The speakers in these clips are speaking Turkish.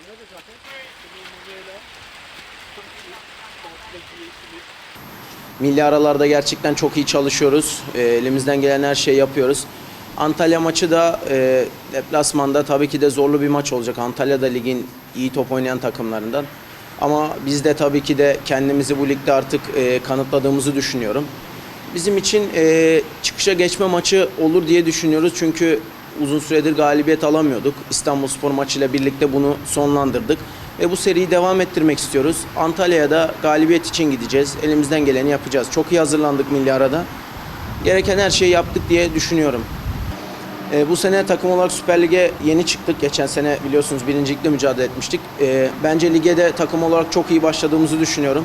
Anladı. Milli aralarda gerçekten çok iyi çalışıyoruz. Ee, elimizden gelen her şeyi yapıyoruz. Antalya maçı da e, deplasmanda tabii ki de zorlu bir maç olacak. Antalya'da ligin iyi top oynayan takımlarından. Ama biz de tabii ki de kendimizi bu ligde artık e, kanıtladığımızı düşünüyorum. Bizim için e, çıkışa geçme maçı olur diye düşünüyoruz. Çünkü uzun süredir galibiyet alamıyorduk. İstanbulspor maçıyla birlikte bunu sonlandırdık. Ve bu seriyi devam ettirmek istiyoruz. Antalya'ya da galibiyet için gideceğiz. Elimizden geleni yapacağız. Çok iyi hazırlandık milli arada. Gereken her şeyi yaptık diye düşünüyorum. E, bu sene takım olarak Süper Lig'e yeni çıktık. Geçen sene biliyorsunuz birincilikle mücadele etmiştik. E, bence lige de takım olarak çok iyi başladığımızı düşünüyorum.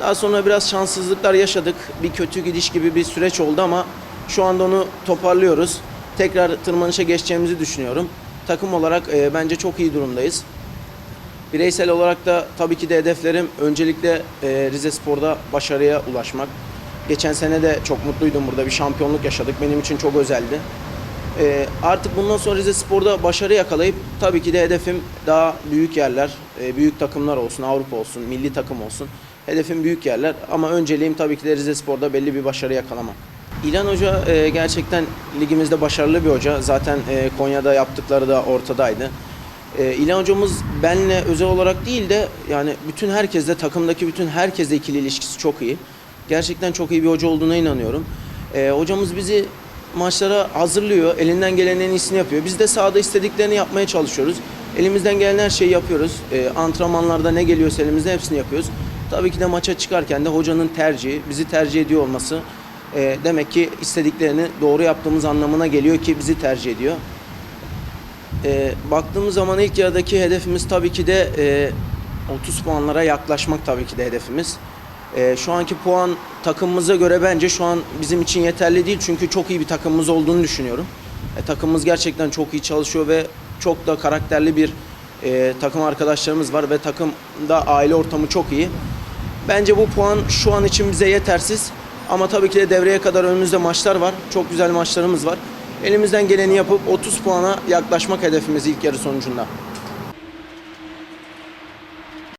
Daha sonra biraz şanssızlıklar yaşadık. Bir kötü gidiş gibi bir süreç oldu ama şu anda onu toparlıyoruz. Tekrar tırmanışa geçeceğimizi düşünüyorum. Takım olarak e, bence çok iyi durumdayız. Bireysel olarak da tabii ki de hedeflerim öncelikle e, Rize Spor'da başarıya ulaşmak. Geçen sene de çok mutluydum burada bir şampiyonluk yaşadık. Benim için çok özeldi. E, artık bundan sonra Rize Spor'da başarı yakalayıp tabii ki de hedefim daha büyük yerler, e, büyük takımlar olsun, Avrupa olsun, milli takım olsun. Hedefim büyük yerler ama önceliğim tabii ki de Rize Spor'da belli bir başarı yakalamak. İlhan Hoca e, gerçekten ligimizde başarılı bir hoca. Zaten e, Konya'da yaptıkları da ortadaydı. E, İlhan hocamız benle özel olarak değil de yani bütün herkesle takımdaki bütün herkesle ikili ilişkisi çok iyi. Gerçekten çok iyi bir hoca olduğuna inanıyorum. E, hocamız bizi maçlara hazırlıyor. Elinden gelenin en iyisini yapıyor. Biz de sahada istediklerini yapmaya çalışıyoruz. Elimizden gelen her şeyi yapıyoruz. E, antrenmanlarda ne geliyorsa elimizde hepsini yapıyoruz. Tabii ki de maça çıkarken de hocanın tercihi, bizi tercih ediyor olması e, demek ki istediklerini doğru yaptığımız anlamına geliyor ki bizi tercih ediyor. E, baktığımız zaman ilk yarıdaki hedefimiz tabii ki de e, 30 puanlara yaklaşmak tabii ki de hedefimiz. E, şu anki puan takımımıza göre bence şu an bizim için yeterli değil çünkü çok iyi bir takımımız olduğunu düşünüyorum. E, takımımız gerçekten çok iyi çalışıyor ve çok da karakterli bir e, takım arkadaşlarımız var ve takımda aile ortamı çok iyi. Bence bu puan şu an için bize yetersiz. Ama tabii ki de devreye kadar önümüzde maçlar var. Çok güzel maçlarımız var. Elimizden geleni yapıp 30 puana yaklaşmak hedefimiz ilk yarı sonucunda.